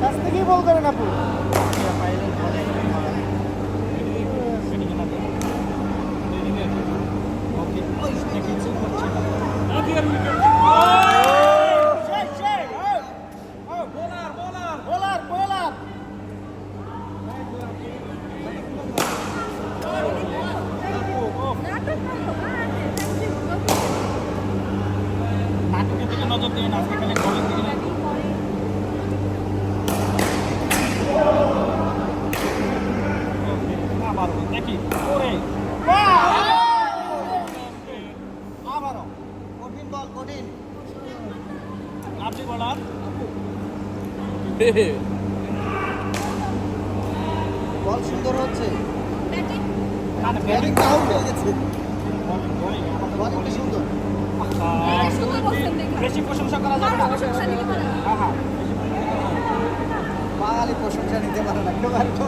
কাছ থেকেই বল করেন আপু নাটকের দিকে নজর দিন আজকে খালি বলের আবার দেখি ওরে আবারও কঠিন বল কঠিন। আপনি বলার? বল সুন্দর হচ্ছে। ব্যাটিং? আউট হয়ে গেছে। বলিংটা সুন্দর। বেশি প্রশংসা করা যাবে হ্যাঁ হ্যাঁ। বাঙালি প্রশংসা নিতে পারে না। কেউ আর কেউ